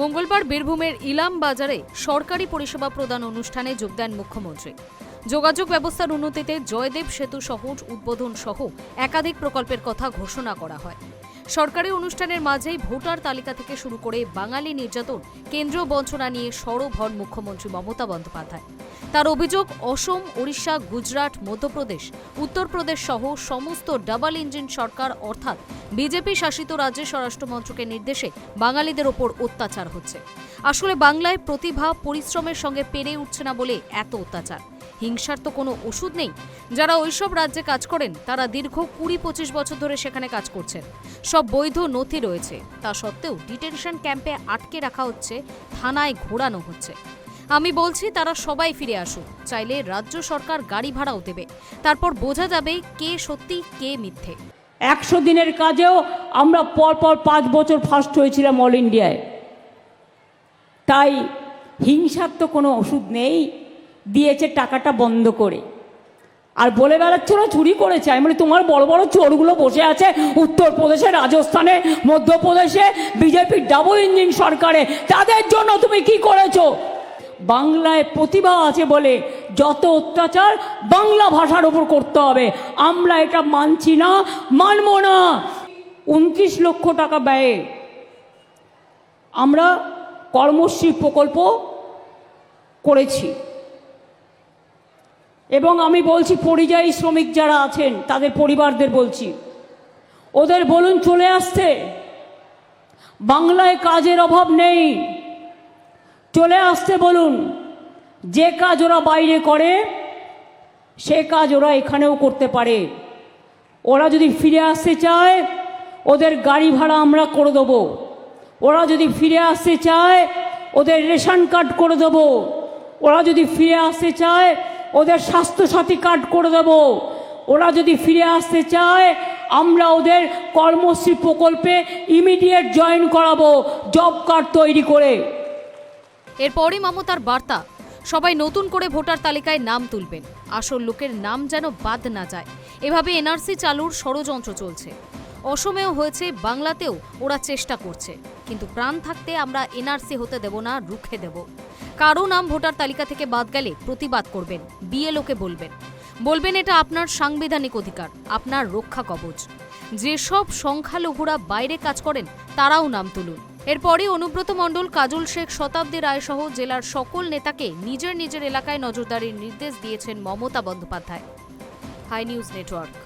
মঙ্গলবার বীরভূমের ইলাম বাজারে সরকারি পরিষেবা প্রদান অনুষ্ঠানে যোগ দেন মুখ্যমন্ত্রী। যোগাযোগ ব্যবস্থার উন্নতিতে জয়দেব সেতু সহ উদ্বোধন সহ একাধিক প্রকল্পের কথা ঘোষণা করা হয়। সরকারি অনুষ্ঠানের মাঝেই ভোটার তালিকা থেকে শুরু করে বাঙালি নির্যাতন, কেন্দ্রীয় বঞ্চনা নিয়ে সরব হন মুখ্যমন্ত্রী মমতা বন্দ্যোপাধ্যায়। তার অভিযোগ, অসম, ওড়িশা, গুজরাট, মধ্যপ্রদেশ, উত্তরপ্রদেশ সহ সমস্ত ডাবল ইঞ্জিন সরকার অর্থাৎ বিজেপি শাসিত রাজ্যের স্বরাষ্ট্র মন্ত্রকের নির্দেশে বাঙালিদের ওপর অত্যাচার হচ্ছে। আসলে বাংলায় প্রতিভা, পরিশ্রমের সঙ্গে পেরে উঠছে না বলে এত অত্যাচার। হিংসার তো কোনো ওষুধ নেই। যারা ওইসব রাজ্যে কাজ করেন, তারা দীর্ঘ কুড়ি পঁচিশ বছর ধরে সেখানে কাজ করছেন। সব বৈধ নথি রয়েছে। তা সত্ত্বেও ডিটেনশন ক্যাম্পে আটকে রাখা হচ্ছে, থানায় ঘোরানো হচ্ছে। আমি বলছি তারা সবাই ফিরে আসুক। চাইলে রাজ্য সরকার গাড়ি ভাড়াও দেবে। তারপর বোঝা যাবে কে সত্যি, কে মিথ্যে। একশো দিনের কাজেও আমরা পরপর পাঁচ বছর ফার্স্ট হয়েছিলাম অল ইন্ডিয়ায়। তাই হিংসার তো কোনো ওষুধ নেই, দিয়েছে টাকাটা বন্ধ করে। আর বলে বেড়াচ্ছ না চুরি করেছে। আমি মানে তোমার বড় বড় চোরগুলো বসে আছে উত্তরপ্রদেশে, রাজস্থানে, মধ্যপ্রদেশে, বিজেপির ডাবল ইঞ্জিন সরকারে। তাদের জন্য তুমি কি করেছ? বাংলায় প্রতিভা আছে বলে যত অত্যাচার বাংলা ভাষার উপর করতে হবে। আমরা এটা মানছি না, মানব না। উনত্রিশ লক্ষ টাকা ব্যয়ে আমরা কর্মশ্রী প্রকল্প করেছি। এবং আমি বলছি, পরিযায়ী শ্রমিক যারা আছেন, তাদের পরিবারদের বলছি, ওদের বলুন চলে আসতে বাংলায় কাজের অভাব নেই। চলে আসতে বলুন। যে কাজ ওরা বাইরে করে, সে কাজ ওরা এখানেও করতে পারে। ওরা যদি ফিরে আসতে চায়, ওদের গাড়ি ভাড়া আমরা করে দেবো। ওরা যদি ফিরে আসতে চায়, ওদের রেশন কার্ড করে দেবো। ওরা যদি ফিরে আসতে চায়, ওদের স্বাস্থ্যসাথী কার্ড করে দেবো। ওরা যদি ফিরে আসতে চায়, আমরা ওদের কর্মশ্রী প্রকল্পে ইমিডিয়েট জয়েন করাবো জব কার্ড তৈরি করে। এরপরই মমতার বার্তা। সবাই নতুন করে ভোটার তালিকায় নাম তুলবেন। আসল লোকের নাম যেন বাদ না যায়। এভাবে এনআরসি চালুর ষড়যন্ত্র চলছে। অসমেও হয়েছে, বাংলাতেও ওরা চেষ্টা করছে। কিন্তু প্রাণ থাকতে আমরা এনআরসি হতে দেব না, রুখে দেব। কারও নাম ভোটার তালিকা থেকে বাদ গেলে প্রতিবাদ করবেন, বিএলওকে বলবেন। বলবেন এটা আপনার সাংবিধানিক অধিকার, আপনার রক্ষা কবচ। যেসব সংখ্যালঘুরা বাইরে কাজ করেন, তারাও নাম তুলুন। এরপরই অনুব্রত মণ্ডল, কাজল শেখ, শতাব্দী রায়সহ জেলার সকল নেতাকে নিজের নিজের এলাকায় নজরদারির নির্দেশ দিয়েছেন Mamata Bandyopadhyay. High news network.